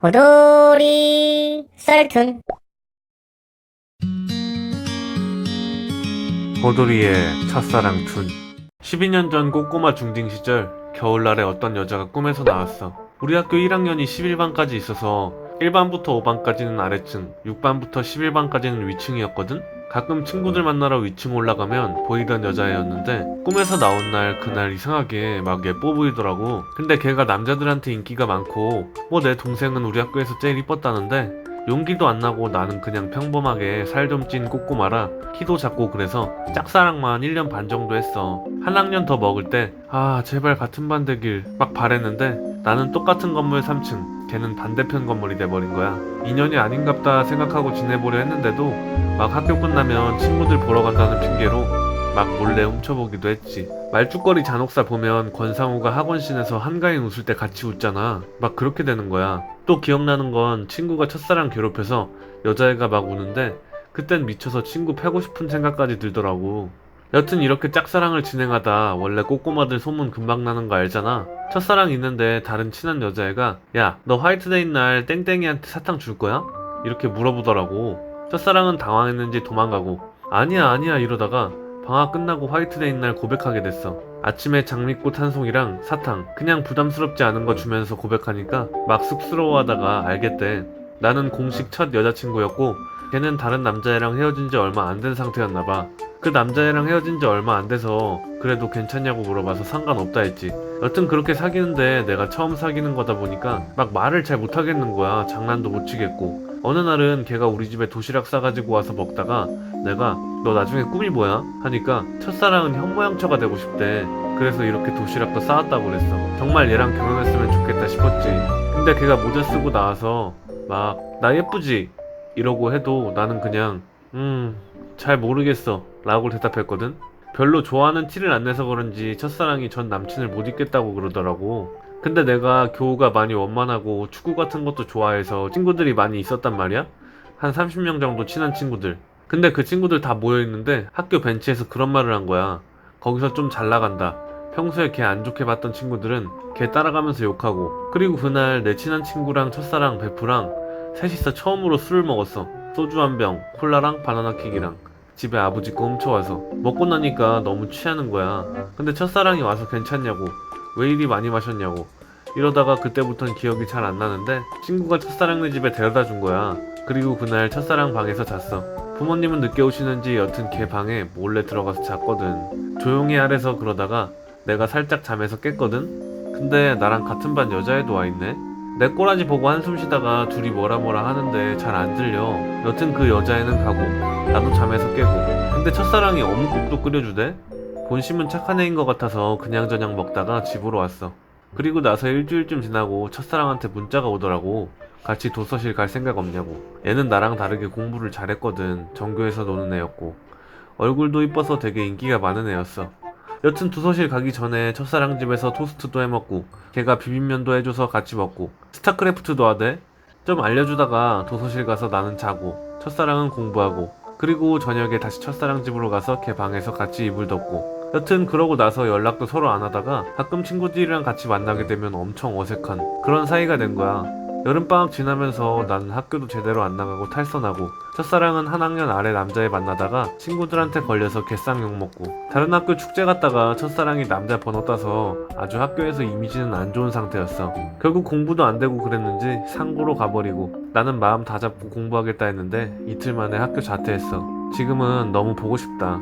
호돌이 썰툰. 호돌이의 첫사랑 툰 12년 전 꼬꼬마 중딩 시절 겨울날에 어떤 여자가 꿈에서 나왔어. 우리 학교 1학년이 11반까지 있어서 1반부터 5반까지는 아래층 6반부터 11반까지는 위층이었거든? 가끔 친구들 만나러 위층 올라가면 보이던 여자애였는데 꿈에서 나온 날 그날 이상하게 막 예뻐 보이더라고 근데 걔가 남자들한테 인기가 많고 뭐 내 동생은 우리 학교에서 제일 이뻤다는데 용기도 안 나고 나는 그냥 평범하게 살 좀 찐 꼬꼬마라 키도 작고 그래서 짝사랑만 1년 반 정도 했어. 한 학년 더 먹을 때, 아, 제발 같은 반 되길 막 바랬는데 나는 똑같은 건물 3층, 걔는 반대편 건물이 돼버린 거야. 인연이 아닌갑다 생각하고 지내보려 했는데도 막 학교 끝나면 친구들 보러 간다는 핑계로 막 몰래 훔쳐보기도 했지. 말죽거리 잔혹사 보면 권상우가 학원신에서 한가인 웃을 때 같이 웃잖아. 막 그렇게 되는 거야. 또 기억나는 건 친구가 첫사랑 괴롭혀서 여자애가 막 우는데 그땐 미쳐서 친구 패고 싶은 생각까지 들더라고. 여튼 이렇게 짝사랑을 진행하다 원래 꼬꼬마들 소문 금방 나는 거 알잖아. 첫사랑 있는데 다른 친한 여자애가 야, 너 화이트데이 날 땡땡이한테 사탕 줄 거야? 이렇게 물어보더라고. 첫사랑은 당황했는지 도망가고 아니야 아니야 이러다가 방학 끝나고 화이트데이 날 고백하게 됐어. 아침에 장미꽃 한 송이랑 사탕, 그냥 부담스럽지 않은 거 주면서 고백하니까 막 쑥스러워하다가 알겠대. 나는 공식 첫 여자친구였고, 걔는 다른 남자애랑 헤어진 지 얼마 안 된 상태였나봐. 그 남자애랑 헤어진 지 얼마 안 돼서 그래도 괜찮냐고 물어봐서 상관없다 했지. 여튼 그렇게 사귀는데 내가 처음 사귀는 거다 보니까 막 말을 잘 못하겠는 거야. 장난도 못 치겠고. 어느 날은 걔가 우리 집에 도시락 싸가지고 와서 먹다가 내가 너 나중에 꿈이 뭐야? 하니까 첫사랑은 현모양처가 되고 싶대. 그래서 이렇게 도시락도 싸왔다고 그랬어. 정말 얘랑 결혼했으면 좋겠다 싶었지. 근데 걔가 모자 쓰고 나와서 막 나 예쁘지? 이러고 해도 나는 그냥 음 잘 모르겠어 라고 대답했거든. 별로 좋아하는 티를 안 내서 그런지 첫사랑이 전 남친을 못 잊겠다고 그러더라고. 근데 내가 교우가 많이 원만하고 축구 같은 것도 좋아해서 친구들이 많이 있었단 말이야? 한 30명 정도 친한 친구들. 근데 그 친구들 다 모여있는데 학교 벤치에서 그런 말을 한 거야. 거기서 좀 잘 나간다. 평소에 걔 안 좋게 봤던 친구들은 걔 따라가면서 욕하고. 그리고 그날 내 친한 친구랑 첫사랑 베프랑 셋이서 처음으로 술을 먹었어. 소주 한 병, 콜라랑 바나나 킥이랑. 집에 아버지 거 훔쳐와서. 먹고 나니까 너무 취하는 거야. 근데 첫사랑이 와서 괜찮냐고. 왜 이리 많이 마셨냐고. 이러다가 그때부터는 기억이 잘 안 나는데 친구가 첫사랑네 집에 데려다 준 거야. 그리고 그날 첫사랑 방에서 잤어. 부모님은 늦게 오시는지 여튼 걔 방에 몰래 들어가서 잤거든. 조용히 하래서 그러다가 내가 살짝 잠에서 깼거든. 근데 나랑 같은 반 여자애도 와 있네. 내 꼬라지 보고 한숨 쉬다가 둘이 뭐라 뭐라 하는데 잘 안 들려. 여튼 그 여자애는 가고 나도 잠에서 깨고. 근데 첫사랑이 어묵국도 끓여주대. 본심은 착한 애인 것 같아서 그냥저냥 먹다가 집으로 왔어. 그리고 나서 일주일쯤 지나고 첫사랑한테 문자가 오더라고. 같이 도서실 갈 생각 없냐고. 얘는 나랑 다르게 공부를 잘했거든. 전교에서 노는 애였고. 얼굴도 이뻐서 되게 인기가 많은 애였어. 여튼 도서실 가기 전에 첫사랑 집에서 토스트도 해먹고 걔가 비빔면도 해줘서 같이 먹고 스타크래프트도 하대. 좀 알려주다가 도서실 가서 나는 자고 첫사랑은 공부하고 그리고 저녁에 다시 첫사랑 집으로 가서 걔 방에서 같이 이불 덮고 여튼 그러고 나서 연락도 서로 안 하다가 가끔 친구들이랑 같이 만나게 되면 엄청 어색한 그런 사이가 된 거야. 여름방학 지나면서 나는 학교도 제대로 안 나가고 탈선하고 첫사랑은 한 학년 아래 남자애 만나다가 친구들한테 걸려서 개쌍 욕먹고 다른 학교 축제 갔다가 첫사랑이 남자 번호 따서 아주 학교에서 이미지는 안 좋은 상태였어. 결국 공부도 안 되고 그랬는지 상고로 가버리고 나는 마음 다 잡고 공부하겠다 했는데 이틀 만에 학교 자퇴했어. 지금은 너무 보고 싶다